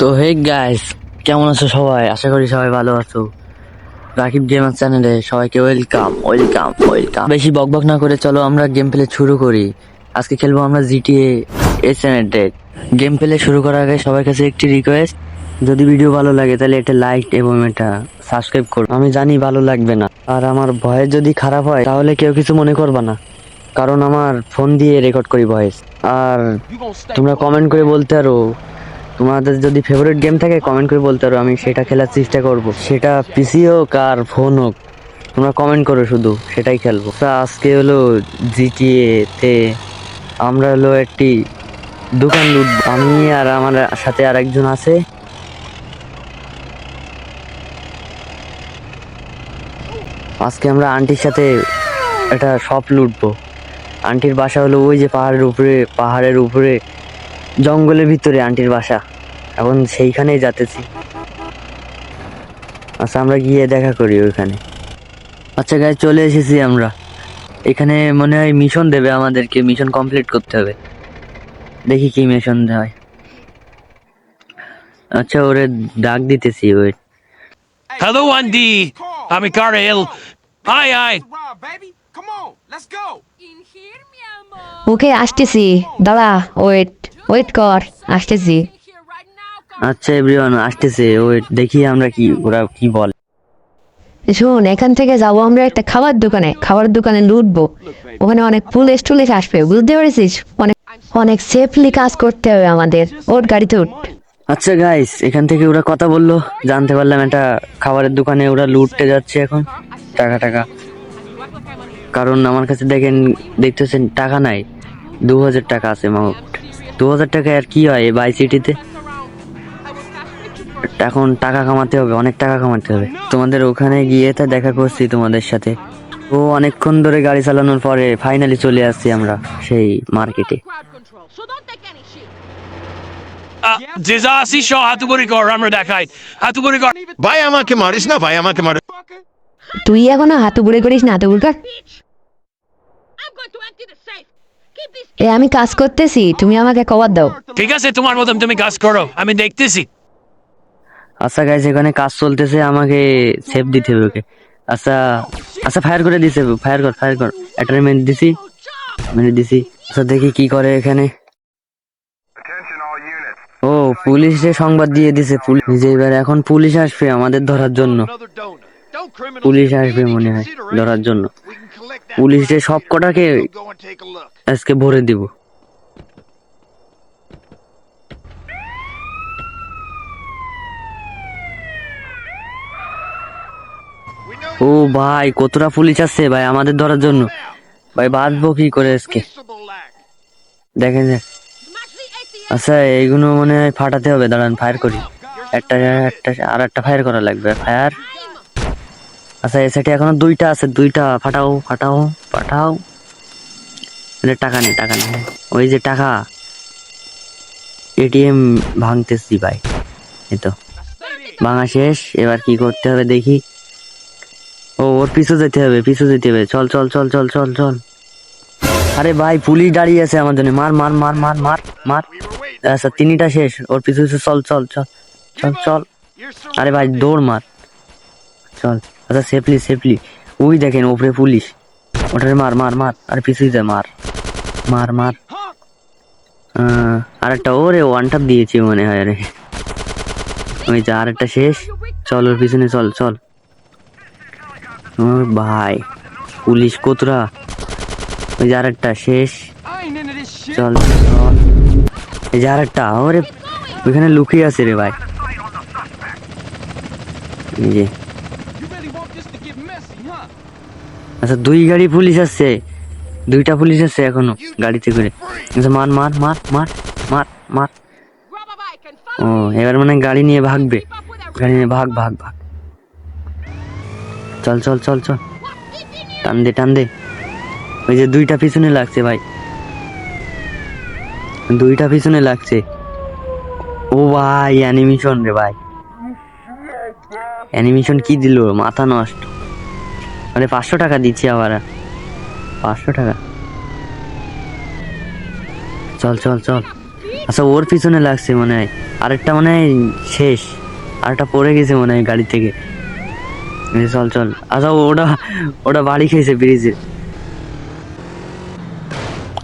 তো hey guys কেমন আছো সবাই? আশা করি সবাই ভালো আছো। রাকিব গেমার চ্যানেলে সবাইকে ওয়েলকাম ওয়েলকাম ওয়েলকাম বেশি বকবক না করে চলো আমরা গেম প্লে শুরু করি। আজকে খেলব আমরা জিটিএ এস ডেট গেম প্লে শুরু করার আগে সবার কাছে একটি রিকোয়েস্ট যদি ভিডিও ভালো লাগে তাহলে এটা লাইক এবং এটা সাবস্ক্রাইব করো। আমি জানি ভালো লাগবে না। আর আমার ভয়েস যদি খারাপ হয়, তাহলে কেউ কিছু মনে করবে না। কারণ আমার ফোন দিয়ে রেকর্ড করি ভয়েস। আর তোমরা কমেন্ট করে বলতে পারো তোমাদের যদি ফেভারিট গেম থাকে কমেন্ট করে বলতে পারো, আমি সেটা খেলার চেষ্টা করব। সেটা পিসি হোক আর ফোন হোক, তোমরা কমেন্ট করো শুধু, সেটাই খেলব। তা আজকে হলো জিটিএ তে আমরা হলো একটি দোকান লুট আমি আর আমার সাথে আর একজন আছে। আজকে আমরা আন্টির সাথে একটা শপ লুটবো। আন্টির বাসা হলো ওই যে পাহাড়ের উপরে পাহাড়ের উপরে জঙ্গলের ভিতরে আন্টির বাসা। এখন সেইখানেই যাতেছি। আচ্ছা আমরা গিয়ে দেখা করি ওইখানে। আচ্ছা গায়ে চলে এসেছি আমরা। এখানে মনে হয় মিশন দেবে আমাদেরকে মিশন কমপ্লিট করতে হবে। দেখি কি মিশন দেয় আচ্ছা ওরে ডাক দিতেছি on, let's go. In here, mi amor. ওকে আসতেছি। দাঁড়া ওয়েট ওয়েট কর আসতেছি। আচ্ছা এভরিওয়ান আসতেছে। ওই দেখি আমরা কি ওরা কি বলে। শোন এখান থেকে যাব আমরা একটা খাবার দোকানে। খাবার দোকানে লুটবো। ওখানে অনেক পুলিশ টুলিশ আসবে বুঝতে পেরেছিস? অনেক অনেক সেফলি কাজ করতে হবে আমাদের। ওর গাড়িতে উঠ। আচ্ছা গাইস এখান থেকে ওরা কথা বলল। জানতে পারলাম একটা খাবারের দোকানে ওরা লুটতে যাচ্ছে এখন। টাকা টাকা। কারণ আমার কাছে দেখেন দেখতেছেন টাকা নাই। দু হাজার টাকা আছে মাউট দু হাজার টাকা আর কি হয় এই বাই সিটিতে এখন টাকা কামাতে হবে অনেক টাকা কামাতে হবে। তোমাদের ওখানে গিয়ে তা দেখা করছি তোমাদের সাথে। ও অনেকক্ষণ ধরে গাড়ি চালানোর পরে ফাইনালি চলে আসছি আমরা সেই মার্কেটে. ভাই আমাকে মারিস না ভাই আমাকে মারিস। তুই এখনও হাতু বুড়ে করিস না কর। এ আমি কাজ করতেছি তুমি আমাকে কভার দাও। ঠিক আছে তোমার মতন তুমি কাজ করো আমি দেখতেছি। আচ্ছা গাইজ এখানে কাজ চলতেছে, আমাকে সেফ দিতে হবে ওকে আচ্ছা আচ্ছা ফায়ার করে দিছে ফায়ার কর ফায়ার কর। একটা দিছি মেরে দিছি। আচ্ছা দেখি কি করে এখানে। ও, পুলিশ পুলিশে সংবাদ দিয়ে দিছে, পুলিশ যে এবার এখন পুলিশ আসবে আমাদের ধরার জন্য। পুলিশ আসবে মনে হয়, ধরার জন্য। পুলিশ পুলিশে সব কটাকে আজকে ভরে দিব। ও ভাই, কতটা পুলিশ আসছে ভাই আমাদের ধরার জন্য? ভাই বাঁচবো কি করে আজকে? দেখেন. আচ্ছা এইগুলো মনে হয় ফাটাতে হবে, দাঁড়ান ফায়ার করি। একটা একটা, আর একটা ফায়ার করা লাগবে ফায়ার আচ্ছা এই সাইডে এখনও দুইটা আছে, দুইটা, ফাটাও ফাটাও ফাটাও। টাকা নেই টাকা নেই। ওই যে টাকা এটিএম ভাঙতেছি ভাই, এই তো। ভাঙা শেষ, এবার কি করতে হবে দেখি। ও ওর পিছু যেতে হবে পিছু যেতে হবে। চল চল চল চল চল চল। আরে ভাই পুলিশ দাঁড়িয়ে আছে আমার জন্য। মার মার মার মার মার মার। আচ্ছা তিনটা শেষ। ওর পিছু পিছু চল চল চল চল চল। আরে ভাই দৌড় মার। চল। আচ্ছা সেফলি সেফলি ওই দেখেন ওপরে পুলিশ। ওটারে মার মার মার। আরে পিছুই যায় মার। মার মার। আহ, আরেকটা ওরে ওয়ান টাপ দিয়েছি মনে হয় রে ওই যে আরেকটা শেষ। চল ওর পিছনে চল চল। ভাই। পুলিশ কতরা। ওই যে আরেকটা, শেষ. চল চল। এই যে আরেকটা, ওরে, ওইখানে লুকিয়ে আছে রে ভাই। যে? আচ্ছা দুই গাড়ি পুলিশ আসছে দুইটা পুলিশ আসছে এখনও গাড়িতে করে। আচ্ছা মার মার মার মার মার মার। ও, এবার মানে গাড়ি নিয়ে ভাগবে। গাড়ি নিয়ে ভাগ ভাগ ভাগ। চল চল চল চল। টান দে টান দে। ওই যে দুইটা পিছনে লাগছে ভাই। দুইটা পিছনে লাগছে। ও ভাই অ্যানিমেশন রে ভাই। অ্যানিমেশন কি দিল? মাথা নষ্ট। মানে পাঁচশো টাকা দিচ্ছি আবার। পাঁচশো টাকা। চল চল চল। আচ্ছা ওর পিছনে লাগছে মনে হয়। আরেকটা মনে হয় শেষ। আরেকটা পড়ে গেছে মনে হয় গাড়ি থেকে। চল চল। আচ্ছা ওটা ওটা বাড়ি খেয়েছে ব্রিজে।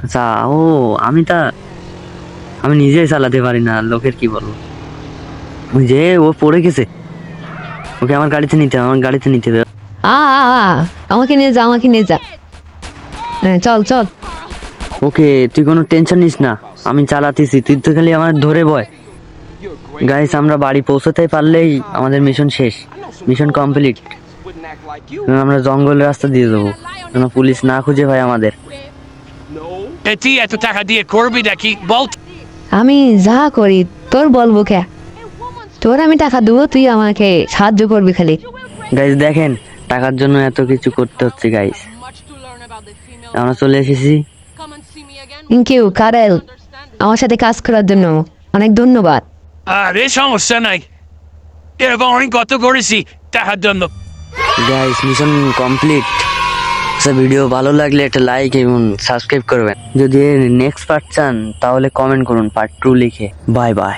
আচ্ছা ও আমি তা আমি নিজেই চালাতে পারি না লোকের কি বলব? যে ও পড়ে গেছে। ওকে আমার গাড়িতে নিতে আমার গাড়িতে নিতে আ, আমাকে নিয়ে যা আমাকে নিয়ে যা। হ্যাঁ চল চল। ওকে তুই কোনো টেনশন নিস না আমি চালাতেছি তুই তো খালি আমার ধরে বয়। গাইস আমরা বাড়ি পৌঁছাতে পারলেই আমাদের মিশন শেষ। Mission complete. আমরা জঙ্গলের রাস্তা দিয়ে দেবো যেন পুলিশ না খুঁজে পায় আমাদের। এটি এত টাকা দিয়ে করবি দেখি বল। আমি যা করি তোর বলব কে? তোর আমি টাকা দেবো তুই আমাকে সাহায্য করবি খালি। গাইস দেখেন টাকার জন্য এত কিছু করতে হচ্ছে female. আমরা চলে এসেছি. থ্যাংক ইউ কারেল আমার সাথে কাজ করার জন্য অনেক ধন্যবাদ। আরে সমস্যা নাই। এরকম অনেক কত করেছি, তাহার জন্য। গাইস মিশন কমপ্লিট ভিডিও ভালো লাগলে একটা লাইক এবং সাবস্ক্রাইব করবেন। যদি নেক্সট পার্ট চান, তাহলে কমেন্ট করুন পার্ট টু লিখে। Bye bye